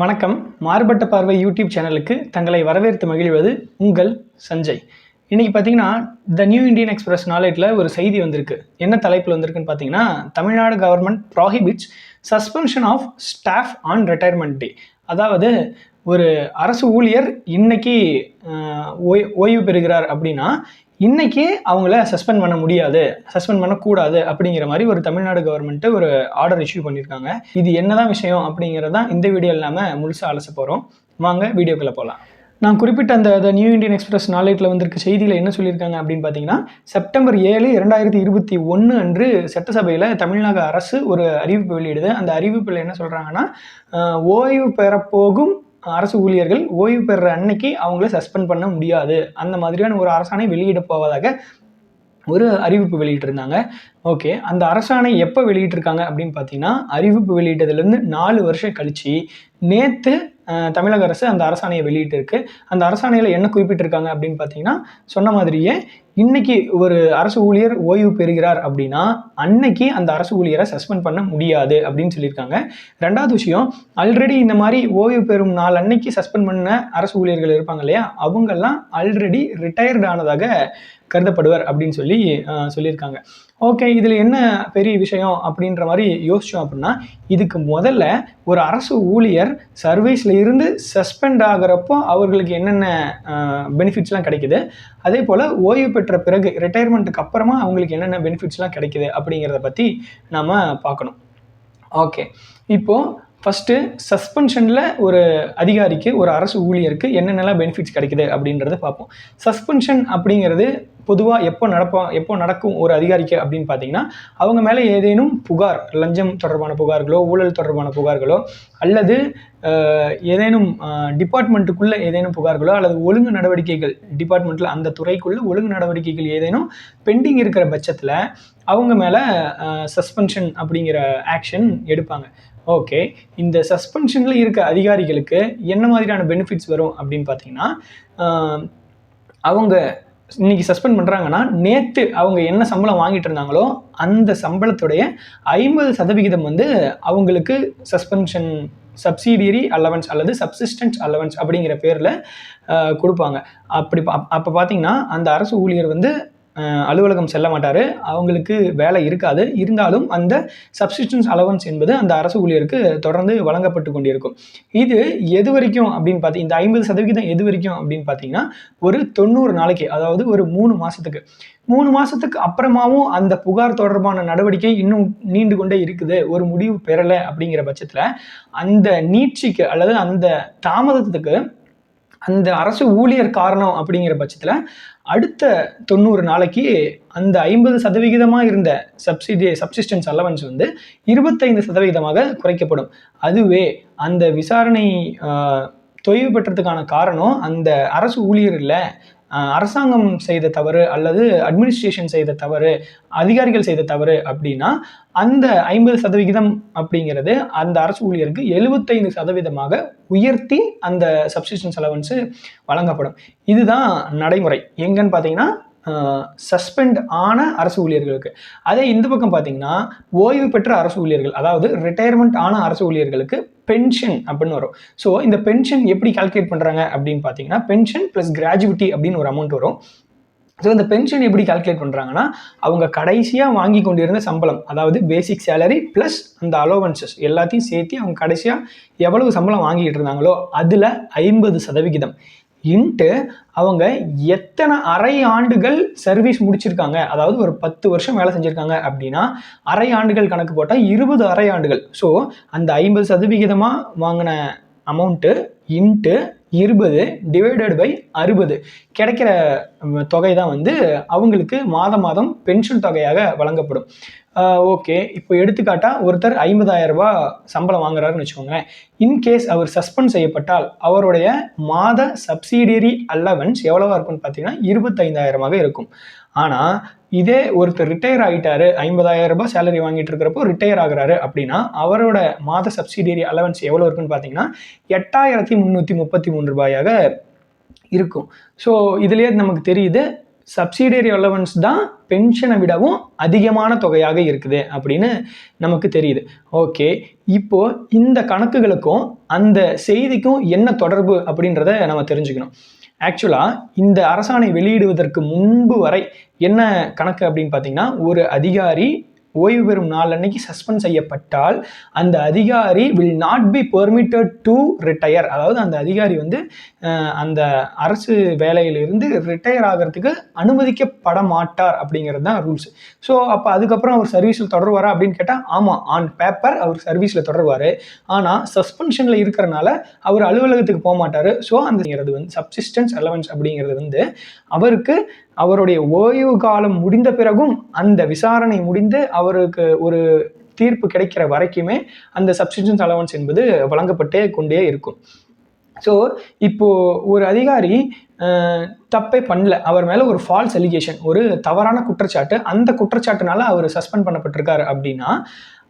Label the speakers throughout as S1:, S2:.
S1: வணக்கம். மாறுபட்ட பார்வை யூடியூப் சேனலுக்கு தங்களை வரவேற்று மகிழ்வது உங்கள் சஞ்சய். இன்றைக்கி பார்த்தீங்கன்னா த நியூ இந்தியன் எக்ஸ்பிரஸ் நாளேட்டில் ஒரு செய்தி வந்திருக்கு. என்ன தலைப்பில் வந்திருக்குன்னு பார்த்தீங்கன்னா Tamil Nadu government prohibits suspension of staff on retirement day அதாவது ஒரு அரசு ஊழியர் இன்னைக்கு ஓய் ஓய்வு பெறுகிறார் அப்படின்னா இன்னைக்கு அவங்கள சஸ்பெண்ட் பண்ண முடியாது சஸ்பெண்ட் பண்ணக்கூடாது அப்படிங்கிற மாதிரி ஒரு தமிழ்நாடு கவர்மெண்ட்டு ஒரு ஆர்டர் இஷ்யூ பண்ணியிருக்காங்க. இது என்னதான் விஷயம் அப்படிங்கிறதான் இந்த வீடியோ இல்லாமல் முழுசாக அலச போகிறோம் வாங்க வீடியோக்குள்ளே போகலாம் நான் குறிப்பிட்ட அந்த த நியூ இந்தியன் எக்ஸ்பிரஸ் நாளேட்டில் வந்திருக்க செய்தியில் என்ன சொல்லியிருக்காங்க அப்படின்னு பார்த்தீங்கன்னா செப்டம்பர் ஏழு இரண்டாயிரத்தி இருபத்தி ஒன்று அன்று சட்டசபையில் தமிழ்நாடு அரசு ஒரு அறிவிப்பு வெளியிடுது. அந்த அறிவிப்பில் என்ன சொல்கிறாங்கன்னா ஓய்வு பெறப்போகும் அரசு ஊழியர்கள் ஓய்வு பெறுற அன்னைக்கு அவங்கள சஸ்பெண்ட் பண்ண முடியாது. அந்த மாதிரியான ஒரு அரசாணை வெளியிட போவதாக ஒரு அறிவிப்பு வெளியிட்டிருந்தாங்க. ஓகே அந்த அரசாணை எப்போ வெளியிட்டிருக்காங்க அப்படின்னு பார்த்தீங்கன்னா அறிவிப்பு வெளியிட்டதுலேருந்து நாலு வருஷம் கழிச்சு நேற்று தமிழக அரசு அந்த அரசாணையை வெளியிட்டிருக்கு. அந்த அரசாணையில் என்ன குறிப்பிட்டிருக்காங்க அப்படின்னு பார்த்தீங்கன்னா சொன்ன மாதிரியே இன்னைக்கு ஒரு அரசு ஊழியர் ஓய்வு பெறுகிறார் அப்படின்னா அன்னைக்கு அந்த அரசு ஊழியரை சஸ்பெண்ட் பண்ண முடியாது அப்படின்னு சொல்லியிருக்காங்க. ரெண்டாவது விஷயம் ஆல்ரெடி இந்த மாதிரி ஓய்வு பெறும் நாள் அன்னைக்கு சஸ்பெண்ட் பண்ண அரசு ஊழியர்கள் இருப்பாங்க இல்லையா? அவங்கெல்லாம் ஆல்ரெடி ரிட்டையர்டு ஆனதாக கருதப்படுவர் அப்படின்னு சொல்லி சொல்லியிருக்காங்க. ஓகே இதில் என்ன பெரிய விஷயம் அப்படின்ற மாதிரி யோசிச்சோம் அப்படின்னா இதுக்கு முதல்ல ஒரு அரசு ஊழியர் சர்வீஸில் இருந்து சஸ்பெண்ட் ஆகிறப்போ அவர்களுக்கு என்னென்ன பெனிஃபிட்ஸ்லாம் கிடைக்குது? அதே போல் ஓய்வு பெற்ற பிறகு ரிட்டையர்மெண்ட்டுக்கு அப்புறமா அவங்களுக்கு என்னென்ன பெனிஃபிட்ஸ்லாம் கிடைக்குது அப்படிங்கிறத பற்றி நாம் பார்க்கணும். ஓகே இப்போது ஃபஸ்ட்டு சஸ்பென்ஷனில் ஒரு அதிகாரிக்கு ஒரு அரசு ஊழியருக்கு என்னென்னலாம் பெனிஃபிட்ஸ் கிடைக்குது அப்படின்றத பார்ப்போம். சஸ்பென்ஷன் அப்படிங்கிறது பொதுவாக எப்போ நடப்பா எப்போ நடக்கும் ஒரு அதிகாரிக்கு அப்படின்னு பார்த்தீங்கன்னா அவங்க மேலே ஏதேனும் புகார் லஞ்சம் தொடர்பான புகார்களோ ஊழல் தொடர்பான புகார்களோ அல்லது ஏதேனும் டிபார்ட்மெண்ட்டுக்குள்ளே ஏதேனும் புகார்களோ அல்லது ஒழுங்கு நடவடிக்கைகள் டிபார்ட்மெண்ட்டில் அந்த துறைக்குள்ளே ஒழுங்கு நடவடிக்கைகள் ஏதேனும் பெண்டிங் இருக்கிற பட்சத்தில் அவங்க மேலே சஸ்பென்ஷன் அப்படிங்கிற ஆக்ஷன் எடுப்பாங்க. ஓகே இந்த சஸ்பென்ஷனில் இருக்க அதிகாரிகளுக்கு என்ன மாதிரியான பெனிஃபிட்ஸ் வரும் அப்படின்னு பார்த்தீங்கன்னா அவங்க இன்னைக்கு சஸ்பெண்ட் பண்ணுறாங்கன்னா நேற்று அவங்க என்ன சம்பளம் வாங்கிட்டு இருந்தாங்களோ அந்த சம்பளத்துடைய ஐம்பது சதவிகிதம் வந்து அவங்களுக்கு சஸ்பென்ஷன் சப்சிடியரி அலவன்ஸ் அல்லது சப்சிஸ்டன்ஸ் அலவன்ஸ் அப்படிங்கிற பேரில் கொடுப்பாங்க. அப்படி அப்போ பார்த்தீங்கன்னா அந்த அரசு ஊழியர் வந்து அலுவலகம் செல்ல மாட்டார். அவங்களுக்கு வேலை இருக்காது. இருந்தாலும் அந்த சப்சிஸ்டன்ஸ் அலவன்ஸ் என்பது அந்த அரசு ஊழியருக்கு தொடர்ந்து வழங்கப்பட்டு கொண்டிருக்கும். இது எது வரைக்கும் அப்படின்னு பார்த்து இந்த ஐம்பது சதவிகிதம் எது வரைக்கும் அப்படின்னு பார்த்தீங்கன்னா ஒரு தொண்ணூறு நாளைக்கு அதாவது ஒரு மூணு மாதத்துக்கு மூணு மாதத்துக்கு அப்புறமாவும் அந்த புகார் தொடர்பான நடவடிக்கை இன்னும் நீண்டு கொண்டே இருக்குது. ஒரு முடிவு பெறலை அப்படிங்கிற பட்சத்தில் அந்த நீட்சிக்கு அல்லது அந்த தாமதத்துக்கு அந்த அரசு ஊழியர் காரணம் அப்படிங்கிற பட்சத்தில் அடுத்த தொண்ணூறு நாளைக்கு அந்த ஐம்பது சதவிகிதமாக இருந்த சப்சிடி சப்சிஸ்டன்ஸ் அலவன்ஸ் வந்து இருபத்தைந்து சதவிகிதமாக குறைக்கப்படும். அதுவே அந்த விசாரணை தொய்வு பெற்றதுக்கான காரணம் அந்த அரசு ஊழியர் இல்லை அரசாங்கம் செய்த தவறு அல்லது அட்மினிஸ்ட்ரேஷன் செய்த தவறு அதிகாரிகள் செய்த தவறு அப்படின்னா அந்த ஐம்பது சதவிகிதம் அப்படிங்கிறது அந்த அரசு ஊழியருக்கு எழுபத்தைந்து சதவீதமாக உயர்த்தி அந்த சப்ஸ்டிஷன் செலவன்ஸு வழங்கப்படும். இதுதான் நடைமுறை. எங்கன்னு பார்த்தீங்கன்னா சஸ்பெண்ட் ஆன அரசு ஊழியர்களுக்கு. அதே இந்த பக்கம் பார்த்தீங்கன்னா ஓய்வு பெற்ற அரசு ஊழியர்கள் அதாவது ரிட்டையர்மெண்ட் ஆன அரசு ஊழியர்களுக்கு பென்ஷன் அப்படின்னு வரும். ஸோ இந்த பென்ஷன் எப்படி கால்குலேட் பண்ணுறாங்க அப்படின்னு பார்த்தீங்கன்னா பென்ஷன் ப்ளஸ் கிராஜுவிட்டி அப்படின்னு ஒரு அமௌண்ட் வரும். ஸோ இந்த பென்ஷன் எப்படி கால்குலேட் பண்ணுறாங்கன்னா அவங்க கடைசியாக வாங்கி கொண்டிருந்த சம்பளம் அதாவது பேசிக் சேலரி ப்ளஸ் அந்த அலோவன்சஸ் எல்லாத்தையும் சேர்த்து அவங்க கடைசியாக எவ்வளவு சம்பளம் வாங்கிட்டு இருந்தாங்களோ அதில் ஐம்பது சதவிகிதம். இன்ட்டு அவங்க எத்தனை அரை ஆண்டுகள் சர்வீஸ் முடிச்சிருக்காங்க? அதாவது ஒரு பத்து வருஷம் வேலை செஞ்சுருக்காங்க அப்படின்னா அரை ஆண்டுகள் கணக்கு போட்டால் இருபது அரை ஆண்டுகள். ஸோ அந்த ஐம்பது சதவிகிதமாக வாங்கின அமௌண்ட்டு இன்ட்டு இருபது டிவைடட் பை அறுபது. கிடைக்கிற தொகை தான் வந்து அவங்களுக்கு மாதம் மாதம் பென்ஷன் தொகையாக வழங்கப்படும். ஓகே. இப்போ எடுத்துக்காட்டால் ஒருத்தர் 50000 ரூபாய் சம்பளம் வாங்குறாருன்னு வச்சுக்கோங்களேன். இன்கேஸ் அவர் சஸ்பெண்ட் செய்யப்பட்டால் அவருடைய மாத சப்சிடியரி அலவன்ஸ் எவ்வளவா இருக்கும்னு பார்த்தீங்கன்னா இருபத்தைந்தாயிரமாக இருக்கும். ஆனால் இதே ஒருத்தர் ரிட்டையர் ஆகிட்டாரு 50000 ரூபாய் சேலரி வாங்கிட்டு இருக்கிறப்போ ரிட்டையர் ஆகுறாரு அப்படின்னா அவரோட மாத சப்சிடியரி அலவன்ஸ் எவ்வளோ இருக்குன்னு பார்த்தீங்கன்னா எட்டாயிரத்தி முந்நூற்றி முப்பத்தி மூணு ரூபாயாக இருக்கும். ஸோ இதுலேயே நமக்கு தெரியுது சப்சிடரி அலவன்ஸ் தான் பென்ஷனை விடவும் அதிகமான தொகையாக இருக்குது அப்படின்னு நமக்கு தெரியுது. ஓகே இப்போ இந்த கணக்குகளுக்கும் அந்த செய்திக்கும் என்ன தொடர்பு அப்படின்றத நம்ம தெரிஞ்சுக்கணும். ஆக்சுவலாக இந்த அரசாணை வெளியிடுவதற்கு முன்பு வரை என்ன கணக்கு அப்படின்னு பார்த்தீங்கன்னா ஒரு அதிகாரி ஓய்வு பெறும் நாள் அன்னைக்கு சஸ்பெண்ட் செய்யப்பட்டால் அந்த அதிகாரி will not be permitted to retire அதாவது அந்த அதிகாரி வந்து அந்த அரசு வேலையிலிருந்து ரிட்டையர் ஆகிறதுக்கு அனுமதிக்கப்பட மாட்டார் அப்படிங்கிறது தான் ரூல்ஸ் ஸோ அப்போ அதுக்கப்புறம் அவர் சர்வீஸில் தொடர்வாரா அப்படின்னு கேட்டால் ஆமாம் ஆன் பேப்பர் அவர் சர்வீஸில் தொடருவார். ஆனால் சஸ்பென்ஷனில் இருக்கிறனால அவர் அலுவலகத்துக்கு போக மாட்டார் ஸோ அந்த வந்து சப்சிஸ்டன்ஸ் அலவன்ஸ் அப்படிங்கிறது வந்து அவருக்கு அவருடைய ஓய்வு காலம் முடிந்த பிறகும் அந்த விசாரணை முடிந்து அவருக்கு ஒரு தீர்ப்பு கிடைக்கிற வரைக்குமே அந்த சப்சிஸ்டன்ஸ் அலவன்ஸ் என்பது வழங்கப்பட்டே கொண்டே இருக்கும். ஸோ இப்போ ஒரு அதிகாரி தப்பே பண்ணல. அவர் மேலே ஒரு ஃபால்ஸ் அலிகேஷன் ஒரு தவறான குற்றச்சாட்டு அந்த குற்றச்சாட்டுனால அவர் சஸ்பெண்ட் பண்ணப்பட்டிருக்காரு அப்படின்னா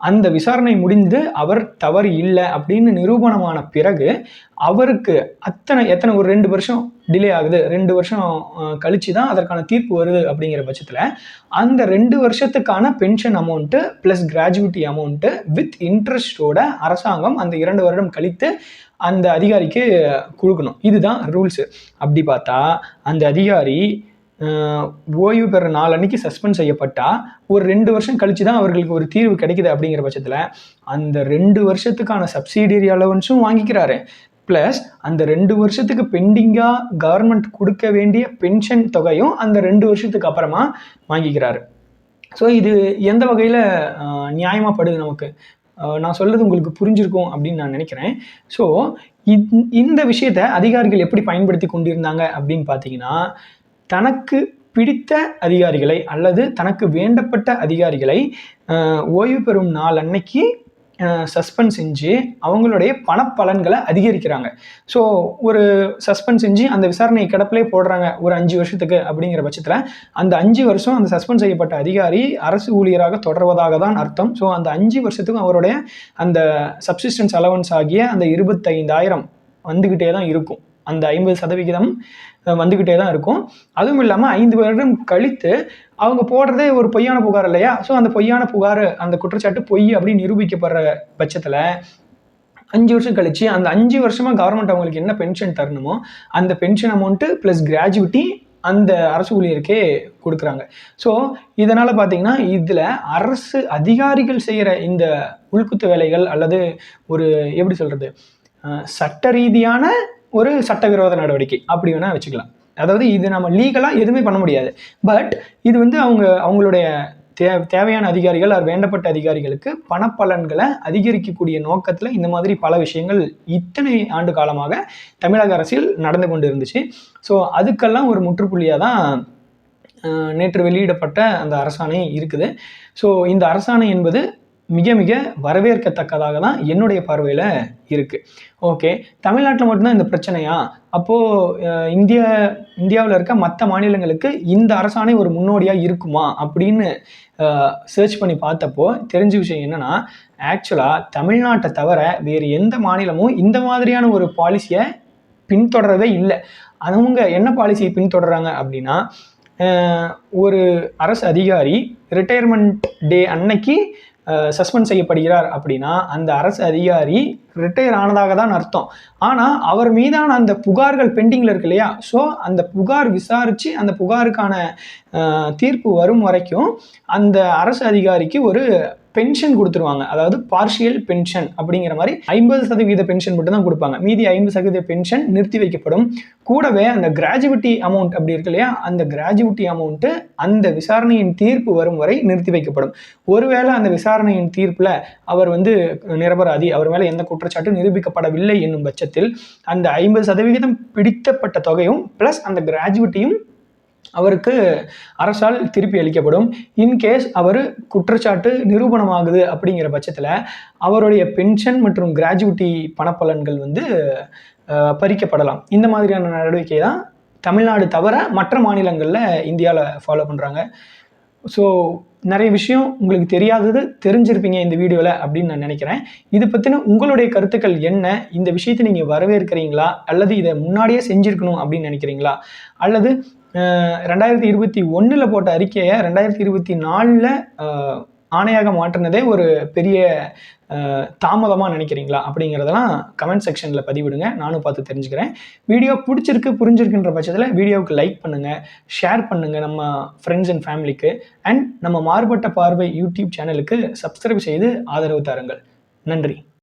S1: அந்த விசாரணை முடிந்து அவர் தவறு இல்லை அப்படின்னு நிரூபணமான பிறகு அவருக்கு அத்தனை எத்தனை ஒரு ரெண்டு வருஷம் டிலே ஆகுது. ரெண்டு வருஷம் கழிச்சு தான் அதற்கான தீர்ப்பு வருது அப்படிங்கிற பட்சத்தில் அந்த ரெண்டு வருஷத்துக்கான pension amount plus gratuity amount with இன்ட்ரெஸ்டோட அரசாங்கம் அந்த இரண்டு வருடம் கழித்து அந்த அதிகாரிக்கு கொடுக்கணும். இதுதான் ரூல்ஸு அப்படி பார்த்தா அந்த அதிகாரி ஓய்வு பெற நாள் அன்னைக்கு சஸ்பெண்ட் செய்யப்பட்டா ஒரு ரெண்டு வருஷம் கழிச்சு தான் அவர்களுக்கு ஒரு தீர்வு கிடைக்குது அப்படிங்கிற பட்சத்தில் அந்த ரெண்டு வருஷத்துக்கான சப்சிடியரி அலவன்ஸும் வாங்கிக்கிறாரு. ப்ளஸ் அந்த ரெண்டு வருஷத்துக்கு பெண்டிங்காக கவர்மெண்ட் கொடுக்க வேண்டிய பென்ஷன் தொகையும் அந்த ரெண்டு வருஷத்துக்கு அப்புறமா வாங்கிக்கிறாரு. ஸோ இது எந்த வகையில் நியாயமாகப்படுது நமக்கு? நான் சொல்கிறது உங்களுக்கு புரிஞ்சிருக்கும் அப்படின்னு நான் நினைக்கிறேன். ஸோ இந்த விஷயத்தை அதிகாரிகள் எப்படி பயன்படுத்தி கொண்டிருந்தாங்க அப்படின்னு பார்த்தீங்கன்னா தனக்கு பிடித்த அதிகாரிகளை அல்லது தனக்கு வேண்டப்பட்ட அதிகாரிகளை ஓய்வு பெறும் நாள் அன்னைக்கு சஸ்பெண்ட் செஞ்சு அவங்களுடைய பணப்பலன்களை அதிகரிக்கிறாங்க. ஸோ ஒரு சஸ்பெண்ட் செஞ்சு அந்த விசாரணையை கிடப்பிலே போடுறாங்க ஒரு அஞ்சு வருஷத்துக்கு அப்படிங்கிற பட்சத்தில் அந்த அஞ்சு வருஷம் அந்த சஸ்பெண்ட் செய்யப்பட்ட அதிகாரி அரசு ஊழியராக தொடர்வதாக தான் அர்த்தம். ஸோ அந்த அஞ்சு வருஷத்துக்கும் அவருடைய அந்த சப்சிஸ்டன்ஸ் அலவன்ஸ் ஆகிய அந்த இருபத்தைந்தாயிரம் வந்துக்கிட்டே தான் இருக்கும். அந்த ஐம்பது சதவிகிதம் வந்துக்கிட்டே தான் இருக்கும். அதுவும் இல்லாமல் ஐந்து வருடம் கழித்து அவங்க போடுறதே ஒரு பொய்யான புகார் இல்லையா? ஸோ அந்த பொய்யான புகார் அந்த குற்றச்சாட்டு பொய் அப்படின்னு நிரூபிக்கப்படுற பட்சத்தில் அஞ்சு வருஷம் கழிச்சு அந்த அஞ்சு வருஷமாக கவர்மெண்ட் அவங்களுக்கு என்ன பென்ஷன் தரணுமோ அந்த பென்ஷன் அமௌண்ட்டு ப்ளஸ் கிராஜுவிட்டி அந்த அரசு ஊழியருக்கே கொடுக்குறாங்க. ஸோ இதனால் பார்த்தீங்கன்னா இதில் அரசு அதிகாரிகள் செய்கிற இந்த உள்குத்து வேலைகள் அல்லது ஒரு எப்படி சொல்கிறது சட்ட ரீதியான ஒரு சட்டவிரோத நடவடிக்கை அப்படி வேணால் வச்சுக்கலாம். அதாவது இது நம்ம லீகலாக எதுவுமே பண்ண முடியாது. பட் இது வந்து அவங்க அவங்களுடைய தே தேவையான அதிகாரிகள் அது வேண்டப்பட்ட அதிகாரிகளுக்கு பணப்பலன்களை அதிகரிக்கக்கூடிய நோக்கத்தில் இந்த மாதிரி பல விஷயங்கள் இத்தனை ஆண்டு காலமாக தமிழக அரசில் நடந்து கொண்டு இருந்துச்சு ஸோ அதுக்கெல்லாம் ஒரு முற்றுப்புள்ளியாக தான் நேற்று வெளியிடப்பட்ட அந்த அரசாணை இருக்குது. ஸோ இந்த அரசாணை என்பது மிக மிக வரவேற்கத்தக்கதாக தான் என்னுடைய பார்வையில் இருக்குது ஓகே தமிழ்நாட்டில் மட்டும்தான் இந்த பிரச்சனையா? அப்போது இந்திய இந்தியாவில் இருக்க மற்ற மாநிலங்களுக்கு இந்த அரசாணை ஒரு முன்னோடியாக இருக்குமா? அப்படின்னு சர்ச் பண்ணி பார்த்தப்போ தெரிஞ்ச விஷயம் என்னன்னா ஆக்சுவலாக தமிழ்நாட்டை தவிர வேறு எந்த மாநிலமும் இந்த மாதிரியான ஒரு பாலிசியை பின்தொடரவே இல்லை. அவங்க என்ன பாலிசியை பின்தொடர்றாங்க அப்படின்னா ஒரு அரசு அதிகாரி ரிட்டையர்மெண்ட் டே அன்னைக்கு சஸ்பெண்ட் செய்யப்படுகிறார் அப்படின்னா அந்த அரசு அதிகாரி ரிட்டையர் ஆனதாக தான் அர்த்தம். ஆனால் அவர் மீதான அந்த புகார்கள் பெண்டிங்கில் இருக்கு இல்லையா? ஸோ அந்த புகார் விசாரித்து அந்த புகாருக்கான தீர்ப்பு வரும் வரைக்கும் அந்த அரசு அதிகாரிக்கு ஒரு பென்ஷன் கொடுத்துருவாங்க. அதாவது பார்ஷியல் பென்ஷன் அப்படிங்கிற மாதிரி ஐம்பது சதவீத பென்ஷன் மட்டும் தான் கொடுப்பாங்க. மீதி ஐம்பது சதவீத பென்ஷன் நிறுத்தி வைக்கப்படும். கூடவே அந்த கிராஜுவிட்டி அமௌண்ட் அப்படி இருக்கு இல்லையா? அந்த கிராஜுவிட்டி அமௌண்ட்டு அந்த விசாரணையின் தீர்ப்பு வரும் வரை நிறுத்தி வைக்கப்படும். ஒருவேளை அந்த விசாரணையின் தீர்ப்பில் அவர் வந்து நிரபராதி அவர் மேலே எந்த குற்றச்சாட்டும் நிரூபிக்கப்படவில்லை என்னும் பட்சத்தில் அந்த ஐம்பது சதவிகிதம் பிடித்தப்பட்ட தொகையும் ப்ளஸ் அந்த கிராஜுவிட்டியும் அவருக்கு அரசால் திருப்பி அளிக்கப்படும். இன்கேஸ் அவர் குற்றச்சாட்டு நிரூபணமாகுது அப்படிங்கிற பட்சத்தில் அவருடைய பென்ஷன் மற்றும் கிராஜுவிட்டி பணப்பலன்கள் வந்து பறிக்கப்படலாம். இந்த மாதிரியான நடவடிக்கை தான் தமிழ்நாடு தவிர மற்ற மாநிலங்களில் இந்தியாவில் ஃபாலோ பண்ணுறாங்க ஸோ நிறைய விஷயம் உங்களுக்கு தெரியாதது தெரிஞ்சிருப்பீங்க இந்த வீடியோவில் அப்படின்னு நான் நினைக்கிறேன். இது பற்றின உங்களுடைய கருத்துக்கள் என்ன? இந்த விஷயத்தை நீங்கள் வரவேற்கிறீங்களா? அல்லது இதை முன்னாடியே செஞ்சுருக்கணும் அப்படின்னு நினைக்கிறீங்களா? அல்லது ரெண்டாயிரத்தி இருபத்தி ஒன்றில் போட்ட அறிக்கையை ரெண்டாயிரத்தி இருபத்தி நாலில் ஆணையாக மாற்றினதே ஒரு பெரிய தாமதமாக நினைக்கிறீங்களா அப்படிங்கிறதெல்லாம் கமெண்ட் செக்ஷனில் பதிவிடுங்க. நானும் பார்த்து தெரிஞ்சுக்கிறேன். வீடியோ பிடிச்சிருக்கு புரிஞ்சிருக்குன்ற பட்சத்தில் வீடியோவுக்கு லைக் பண்ணுங்கள் ஷேர் பண்ணுங்கள் நம்ம ஃப்ரெண்ட்ஸ் அண்ட் ஃபேமிலிக்கு அண்ட் நம்ம மாறுபட்ட பார்வை யூடியூப் சேனலுக்கு சப்ஸ்கிரைப் செய்து ஆதரவு தாருங்கள். நன்றி.